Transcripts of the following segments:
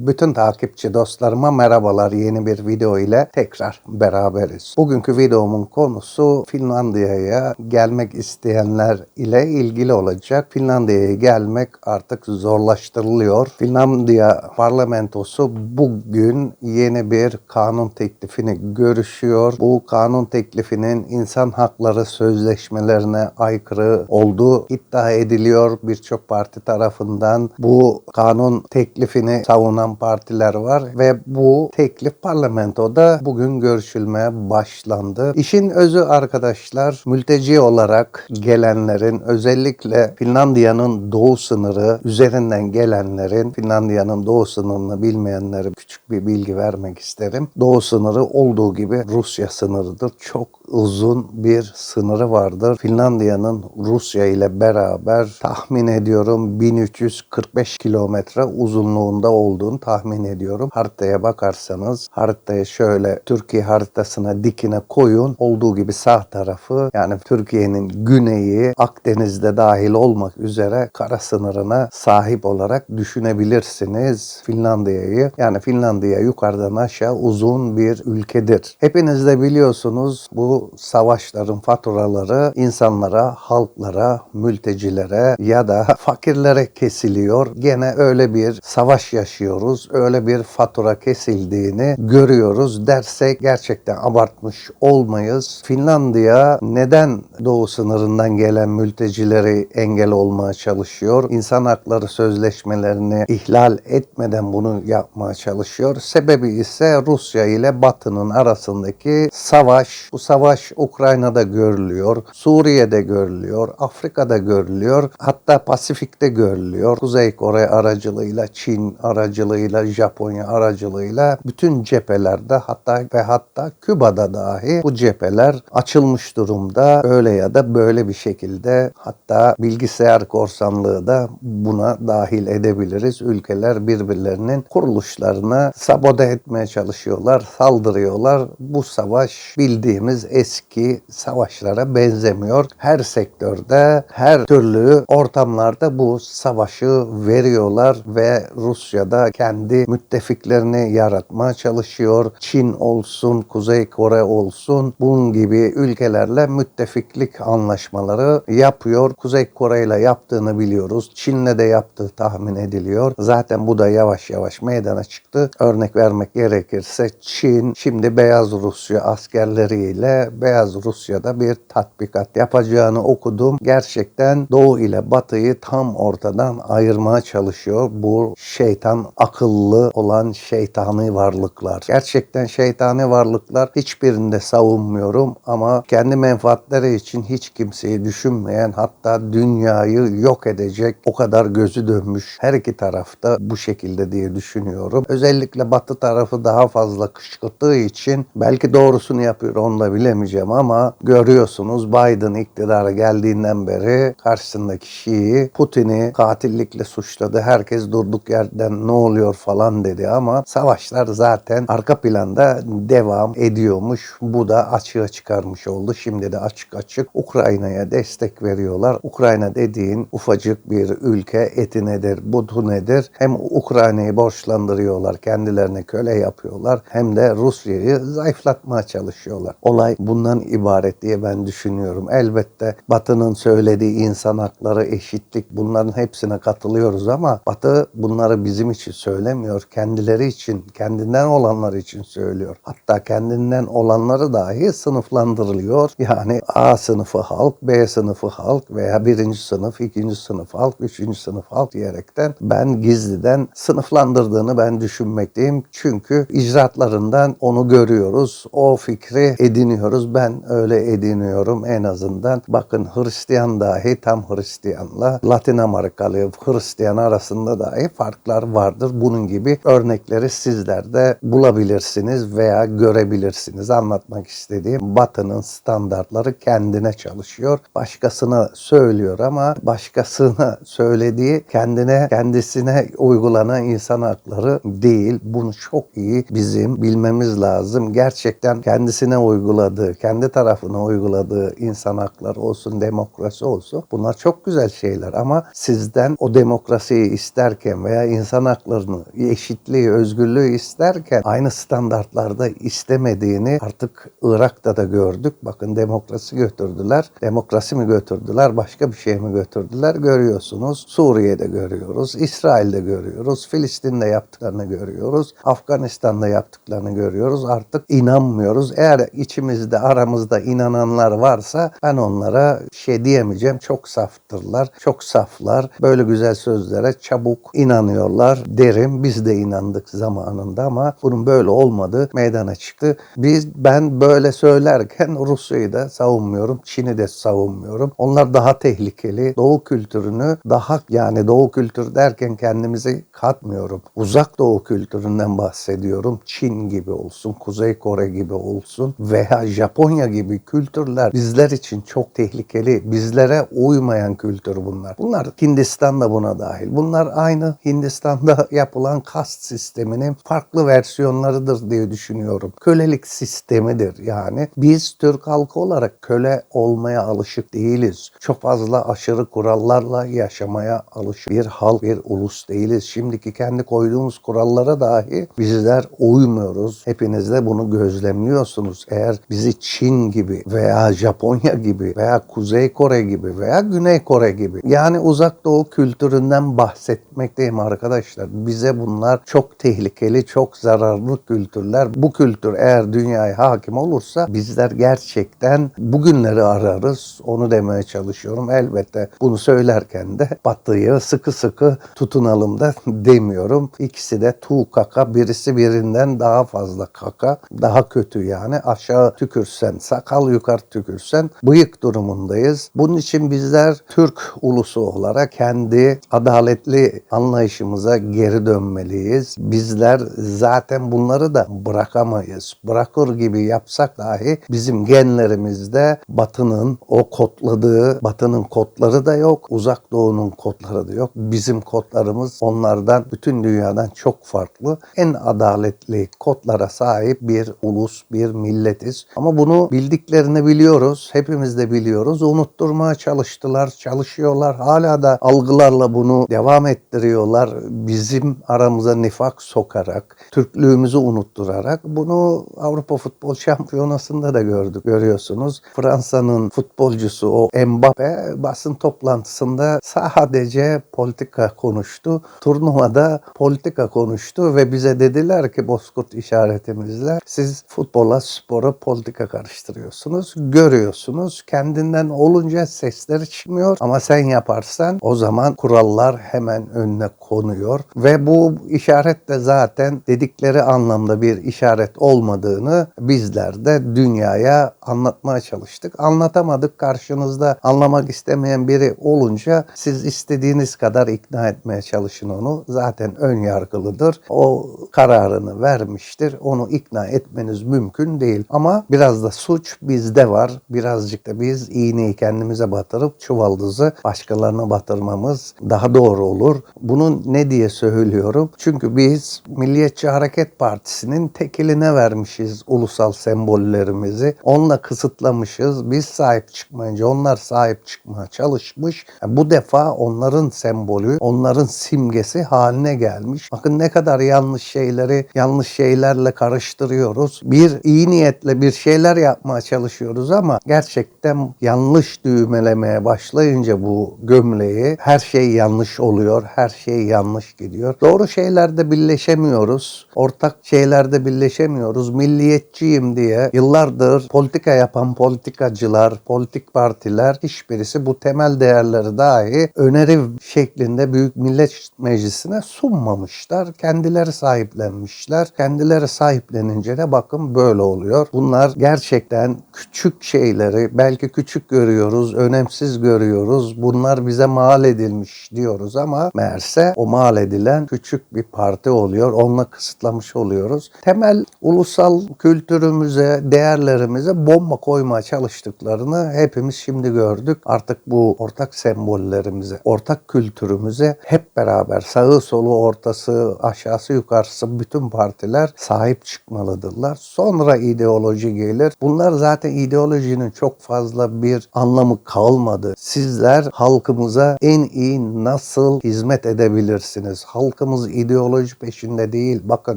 Bütün takipçi dostlarıma merhabalar. Yeni bir video ile tekrar beraberiz. Bugünkü videomun konusu Finlandiya'ya gelmek isteyenler ile ilgili olacak. Finlandiya'ya gelmek artık zorlaştırılıyor. Finlandiya parlamentosu bugün yeni bir kanun teklifini görüşüyor. Bu kanun teklifinin insan hakları sözleşmelerine aykırı olduğu iddia ediliyor birçok parti tarafından. Bu kanun teklifini savunan partiler var ve bu teklif parlamentoda bugün görüşülmeye başlandı. İşin özü arkadaşlar mülteci olarak gelenlerin özellikle Finlandiya'nın doğu sınırı üzerinden gelenlerin Finlandiya'nın doğu sınırını bilmeyenlere küçük bir bilgi vermek isterim. Doğu sınırı olduğu gibi Rusya sınırıdır. Çok uzun bir sınırı vardır. Finlandiya'nın Rusya ile beraber tahmin ediyorum 1345 kilometre uzunluğunda olduğunu tahmin ediyorum. Haritaya bakarsanız haritaya şöyle Türkiye haritasına dikine koyun. Olduğu gibi sağ tarafı yani Türkiye'nin güneyi Akdeniz'de dahil olmak üzere kara sınırına sahip olarak düşünebilirsiniz Finlandiya'yı. Yani Finlandiya yukarıdan aşağı uzun bir ülkedir. Hepiniz de biliyorsunuz bu savaşların faturaları insanlara, halklara, mültecilere ya da fakirlere kesiliyor. Gene öyle bir savaş yaşıyoruz. Öyle bir fatura kesildiğini görüyoruz dersek gerçekten abartmış olmayız. Finlandiya neden doğu sınırından gelen mültecileri engel olmaya çalışıyor? İnsan hakları sözleşmelerini ihlal etmeden bunu yapmaya çalışıyor. Sebebi ise Rusya ile Batı'nın arasındaki savaş. Bu savaş Ukrayna'da görülüyor, Suriye'de görülüyor, Afrika'da görülüyor, hatta Pasifik'te görülüyor. Kuzey Kore aracılığıyla, Çin aracılığıyla, Japonya aracılığıyla bütün cephelerde hatta ve hatta Küba'da dahi bu cepheler açılmış durumda. Öyle ya da böyle bir şekilde hatta bilgisayar korsanlığı da buna dahil edebiliriz. Ülkeler birbirlerinin kuruluşlarına sabote etmeye çalışıyorlar, saldırıyorlar. Bu savaş bildiğimiz eski savaşlara benzemiyor. Her sektörde, her türlü ortamlarda bu savaşı veriyorlar ve Rusya'da kendi müttefiklerini yaratmaya çalışıyor. Çin olsun, Kuzey Kore olsun bunun gibi ülkelerle müttefiklik anlaşmaları yapıyor. Kuzey Kore ile yaptığını biliyoruz. Çin'le de yaptığı tahmin ediliyor. Zaten bu da yavaş yavaş meydana çıktı. Örnek vermek gerekirse Çin şimdi Beyaz Rusya askerleriyle Beyaz Rusya'da bir tatbikat yapacağını okudum. Gerçekten Doğu ile Batı'yı tam ortadan ayırmaya çalışıyor bu şeytan akıllı olan şeytani varlıklar. Gerçekten şeytani varlıklar hiçbirinde savunmuyorum ama kendi menfaatleri için hiç kimseyi düşünmeyen hatta dünyayı yok edecek o kadar gözü dönmüş her iki tarafta bu şekilde diye düşünüyorum. Özellikle Batı tarafı daha fazla kışkırttığı için belki doğrusunu yapıyor onu da bilemeyeceğim ama görüyorsunuz Biden iktidara geldiğinden beri karşısındaki Şii Putin'i katillikle suçladı. Herkes durduk yerden ne oluyor falan dedi ama savaşlar zaten arka planda devam ediyormuş. Bu da açığa çıkarmış oldu. Şimdi de açık açık Ukrayna'ya destek veriyorlar. Ukrayna dediğin ufacık bir ülke eti nedir, budu nedir? Hem Ukrayna'yı borçlandırıyorlar, kendilerine köle yapıyorlar hem de Rusya'yı zayıflatmaya çalışıyorlar. Olay bundan ibaret diye ben düşünüyorum. Elbette Batı'nın söylediği insan hakları, eşitlik bunların hepsine katılıyoruz ama Batı bunları bizim için söylemiyor. Kendileri için, kendinden olanlar için söylüyor. Hatta kendinden olanları dahi sınıflandırılıyor. Yani A sınıfı halk, B sınıfı halk veya birinci sınıf, ikinci sınıf halk, üçüncü sınıf halk diyerekten ben gizliden sınıflandırdığını ben düşünmekteyim. Çünkü icraatlarından onu görüyoruz. O fikri ediniyoruz. Ben öyle ediniyorum en azından. Bakın Hristiyan dahi tam Hristiyanla Latin Amerikalı Hristiyan arasında dahi farklar vardır. Bunun gibi örnekleri sizler de bulabilirsiniz veya görebilirsiniz. Anlatmak istediğim Batı'nın standartları kendine çalışıyor. Başkasına söylüyor ama başkasına söylediği kendine kendisine uygulanan insan hakları değil. Bunu çok iyi bizim bilmemiz lazım. Gerçekten kendisine uyguladığı uyguladığı, kendi tarafına uyguladığı insan hakları olsun, demokrasi olsun bunlar çok güzel şeyler ama sizden o demokrasiyi isterken veya insan haklarını, eşitliği, özgürlüğü isterken aynı standartlarda istemediğini artık Irak'ta da gördük. Bakın demokrasi götürdüler. Demokrasi mi götürdüler, başka bir şey mi götürdüler görüyorsunuz. Suriye'de görüyoruz, İsrail'de görüyoruz, Filistin'de yaptıklarını görüyoruz, Afganistan'da yaptıklarını görüyoruz. Artık inanmıyoruz. Eğer içimizde, aramızda inananlar varsa ben onlara şey diyemeyeceğim. Çok saftırlar, çok saflar. Böyle güzel sözlere çabuk inanıyorlar derim. Biz de inandık zamanında ama bunun böyle olmadığı meydana çıktı. Biz ben böyle söylerken Rusya'yı da savunmuyorum, Çin'i de savunmuyorum. Onlar daha tehlikeli. Doğu kültürünü daha yani Doğu kültürü derken kendimizi katmıyorum. Uzak Doğu kültüründen bahsediyorum. Çin gibi olsun, Kuzey Kore gibi olsun veya Japonya gibi kültürler bizler için çok tehlikeli. Bizlere uymayan kültür bunlar. Bunlar Hindistan da buna dahil. Bunlar aynı Hindistan'da yapılan kast sisteminin farklı versiyonlarıdır diye düşünüyorum. Kölelik sistemidir yani. Biz Türk halkı olarak köle olmaya alışık değiliz. Çok fazla aşırı kurallarla yaşamaya alışık bir halk, bir ulus değiliz. Şimdiki kendi koyduğumuz kurallara dahi bizler uymuyoruz. Hepiniz de bunu gözlemliyorsunuz. Eğer bizi Çin gibi veya Japonya gibi veya Kuzey Kore gibi veya Güney Kore gibi yani uzak doğu kültüründen bahsetmekteyim arkadaşlar. Bize bunlar çok tehlikeli, çok zararlı kültürler. Bu kültür eğer dünyaya hakim olursa bizler gerçekten bugünleri ararız. Onu demeye çalışıyorum. Elbette bunu söylerken de batıyı sıkı sıkı tutunalım da demiyorum. İkisi de tu kaka birisi birinden daha fazla kaka. Daha kötü yani. Aşağı tükürsen sakal yukarı tükürsen bıyık durumundayız. Bunun için bizler Türk ulusu olarak kendi adaletli anlayışımıza geri dönmeliyiz. Bizler zaten bunları da bırakamayız. Bırakır gibi yapsak dahi bizim genlerimizde batının o kodladığı, batının kodları da yok. Uzak doğunun kodları da yok. Bizim kodlarımız onlardan, bütün dünyadan çok farklı. En adaletli kodlara sahip bir ulus, bir milletiz. Ama bunu bildiklerini biliyoruz. Hepimiz de biliyoruz. Unutturmaya çalıştılar, çalışıyorlar. Hala da algılarla bunu devam ettiriyorlar. Bizim aramıza nifak sokarak, Türklüğümüzü unutturarak bunu Avrupa Futbol Şampiyonası'nda da gördük. Görüyorsunuz. Fransa'nın futbolcusu o Mbappe basın toplantısında sadece politika konuştu. Turnuvada politika konuştu ve bize dediler ki Bozkurt işaretimizle siz futbola, spora politika karıştırıyorsunuz. Görüyorsunuz. Kendinden olunca sesleri çıkmıyor ama sen yaparsan o zaman kurallar hemen önüne konuyor ve bu işaret de zaten dedikleri anlamda bir işaret olmadığını bizler de dünyaya anlatmaya çalıştık. Anlatamadık karşınızda anlamak istemeyen biri olunca siz istediğiniz kadar ikna etmeye çalışın onu. Zaten ön yargılıdır. O kararını vermiştir. Onu ikna etmeniz mümkün değil. Ama biraz da suç bizde var. Birazcık da biz iğneyi kendimize batırıp çuvaldızı başkalarına batırmamız daha doğru olur. Bunu ne diye söylüyorum? Çünkü biz Milliyetçi Hareket Partisi'nin tekeline vermişiz ulusal sembollerimizi. Onunla kısıtlamışız. Biz sahip çıkmayınca onlar sahip çıkmaya çalışmış. Bu defa onların sembolü, onların simgesi haline gelmiş. Bakın ne kadar yanlış şeyleri yanlış şeylerle karıştırıyoruz. Bir iyi niyetle bir şeyler yapmaya çalışıyoruz ama gerçekten yanlış düğmelemeye başlayınca bu gömleği her şey yanlış oluyor. Her şey yanlış gidiyor. Doğru şeylerde birleşemiyoruz. Ortak şeylerde birleşemiyoruz. Milliyetçiyim diye yıllardır politika yapan politikacılar, politik partiler hiçbirisi bu temel değerleri dahi öneri şeklinde Büyük Millet Meclisi'ne sunmamışlar. Kendileri sahiplenmişler. Kendileri sahiplenince de bakın böyle oluyor. Bunlar gerçekten küçük şeyleri belki küçük görüyoruz, önemsiz görüyoruz. Bunlar bize mal edilmiş diyoruz ama meğerse o mal edilen küçük bir parti oluyor. Onunla kısıtlamış oluyoruz. Temel ulusal kültürümüze, değerlerimize bomba koymaya çalıştıklarını hepimiz şimdi gördük. Artık bu ortak sembollerimize, ortak kültürümüze hep beraber sağı solu ortası aşağısı yukarısı bütün partiler sahip çıkmalıdırlar. Sonra ideoloji olabilir. Bunlar zaten ideolojinin çok fazla bir anlamı kalmadı. Sizler halkımıza en iyi nasıl hizmet edebilirsiniz? Halkımız ideoloji peşinde değil. Bakın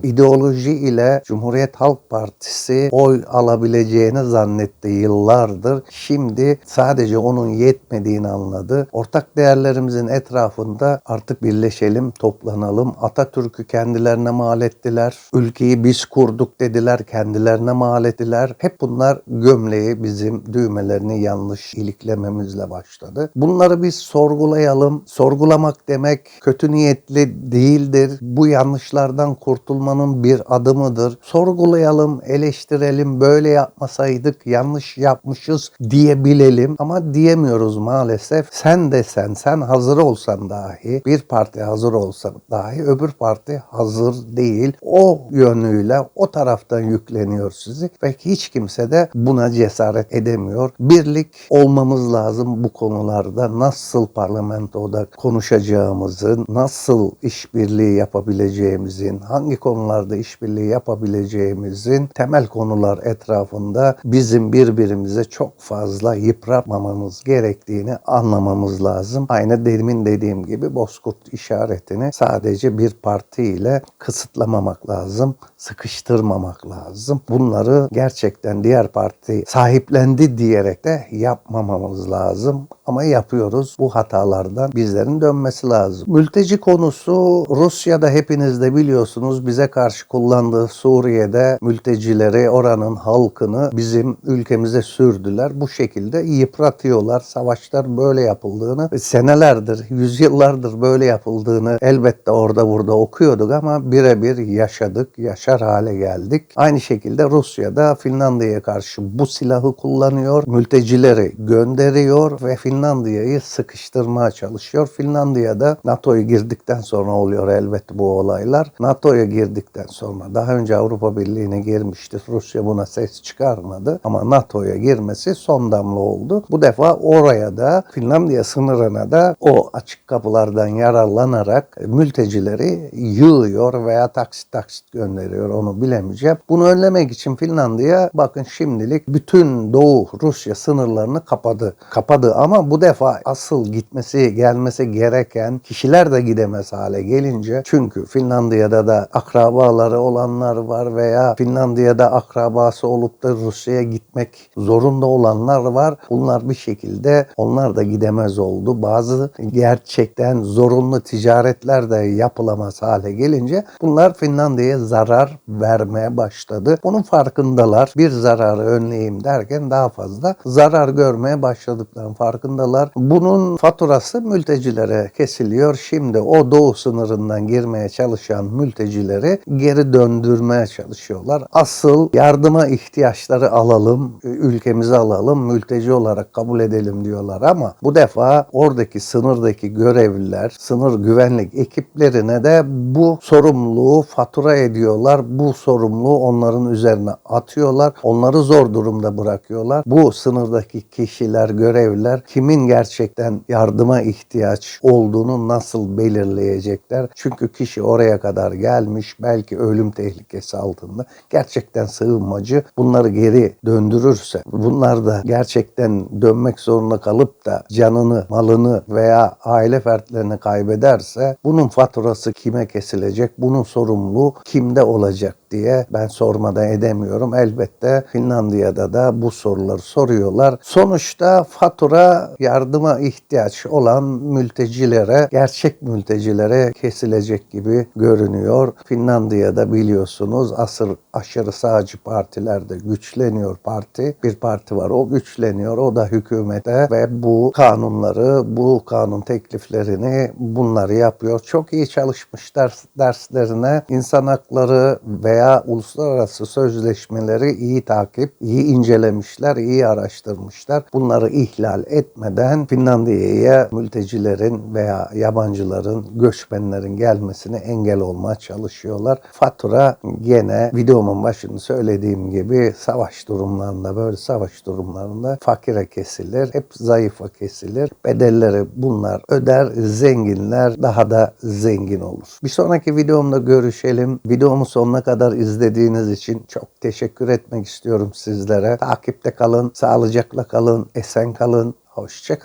ideoloji ile Cumhuriyet Halk Partisi oy alabileceğini zannetti yıllardır. Şimdi sadece onun yetmediğini anladı. Ortak değerlerimizin etrafında artık birleşelim, toplanalım. Atatürk'ü kendilerine mal ettiler. Ülkeyi biz kurduk dediler, kendilerine mal ettiler. Hep bunlar gömleği bizim düğmelerini yanlış iliklememizle başladı. Bunları biz sorgulayalım. Sorgulamak demek kötü niyetli değildir. Bu yanlışlardan kurtulmanın bir adımıdır. Sorgulayalım, eleştirelim. Böyle yapmasaydık yanlış yapmışız diyebilelim ama diyemiyoruz maalesef. Sen desen, sen hazır olsan dahi, bir parti hazır olsa dahi öbür parti hazır değil. O yönüyle o taraftan yükleniyor sizi ve hiç kimse de buna cesaret edemiyor. Birlik olmamız lazım bu konularda. Nasıl parlamentoda konuşacağımızı, nasıl işbirliği yapabileceğimizin, hangi konularda işbirliği yapabileceğimizin temel konular etrafında bizim birbirimize çok fazla yıpratmamamız gerektiğini anlamamız lazım. Aynı demin dediğim gibi Bozkurt işaretini sadece bir parti ile kısıtlamamak lazım, sıkıştırmamak lazım. Bunları gerçekten diğer parti sahiplendi diyerek de yapmamamız lazım. Ama yapıyoruz. Bu hatalardan bizlerin dönmesi lazım. Mülteci konusu Rusya'da hepiniz de biliyorsunuz bize karşı kullandığı Suriye'de mültecileri, oranın halkını bizim ülkemize sürdüler. Bu şekilde yıpratıyorlar. Savaşlar böyle yapıldığını senelerdir, yüzyıllardır böyle yapıldığını elbette orada burada okuyorduk ama birebir yaşadık, yaşar hale geldik. Aynı şekilde Rusya'da Finlandiya'ya karşı bu silahı kullanıyor, mültecileri gönderiyor ve Finlandiya'yı sıkıştırmaya çalışıyor. Finlandiya'da NATO'ya girdikten sonra oluyor elbette bu olaylar. NATO'ya girdikten sonra daha önce Avrupa Birliği'ne girmişti. Rusya buna ses çıkarmadı ama NATO'ya girmesi son damla oldu. Bu defa oraya da Finlandiya sınırına da o açık kapılardan yararlanarak mültecileri yığıyor veya taksit taksit gönderiyor onu bilemeyeceğim. Bunu önlemek için Finlandiya bakın şimdilik bütün Doğu Rusya sınırlarını kapadı. Kapadı ama bu defa asıl gitmesi gelmesi gereken kişiler de gidemez hale gelince çünkü Finlandiya'da da akrabaları olanlar var veya Finlandiya'da akrabası olup da Rusya'ya gitmek zorunda olanlar var. Bunlar bir şekilde onlar da gidemez oldu. Bazı gerçekten zorunlu ticaretler de yapılamaz hale gelince bunlar Finlandiya'ya zarar vermeye başladı. Bunun farkındalar. Bir zararı önleyeyim derken daha fazla zarar görmeye başladıklarının farkındalar. Bunun faturası mültecilere kesiliyor. Şimdi o doğu sınırından girmeye çalışan mültecileri geri döndürmeye çalışıyorlar. Asıl yardıma ihtiyaçları alalım, ülkemize alalım, mülteci olarak kabul edelim diyorlar ama bu defa oradaki sınırdaki görevliler, sınır güvenlik ekiplerine de bu sorumluluğu fatura ediyorlar. Bu sorumluluğu onların üzerine atıyorlar. Onları zor durumda bırakıyorlar. Bu sınırdaki kişiler, görevliler kimin gerçekten yardıma ihtiyaç olduğunu nasıl belirleyecekler? Çünkü kişi oraya kadar gelmiş, belki ölüm tehlikesi altında. Gerçekten sığınmacı bunları geri döndürürse, bunlar da gerçekten dönmek zorunda kalıp da canını, malını veya aile fertlerini kaybederse bunun faturası kime kesilecek? Bunun sorumluluğu kimde olacak diye ben sormadan edemiyorum. Elbette Finlandiya'da da bu soruları soruyorlar. Sonuçta fatura yardıma ihtiyaç olan mültecilere, gerçek mültecilere kesilecek gibi görünüyor. Finlandiya'da biliyorsunuz asır aşırı sağcı partilerde güçleniyor parti. Bir parti var o güçleniyor. O da hükümete ve bu kanunları, bu kanun tekliflerini bunları yapıyor. Çok iyi çalışmış ders, derslerine insan hakları veya uluslararası sözleşmeleri iyi takip, iyi incelemişler, iyi araştırmışlar. Bunları ihlal etme etmeden Finlandiya'ya mültecilerin veya yabancıların, göçmenlerin gelmesine engel olmaya çalışıyorlar. Fatura gene videomun başında söylediğim gibi savaş durumlarında böyle savaş durumlarında fakire kesilir. Hep zayıfa kesilir. Bedelleri bunlar öder. Zenginler daha da zengin olur. Bir sonraki videomda görüşelim. Videomu sonuna kadar izlediğiniz için çok teşekkür etmek istiyorum sizlere. Takipte kalın, sağlıcakla kalın, esen kalın, hoşça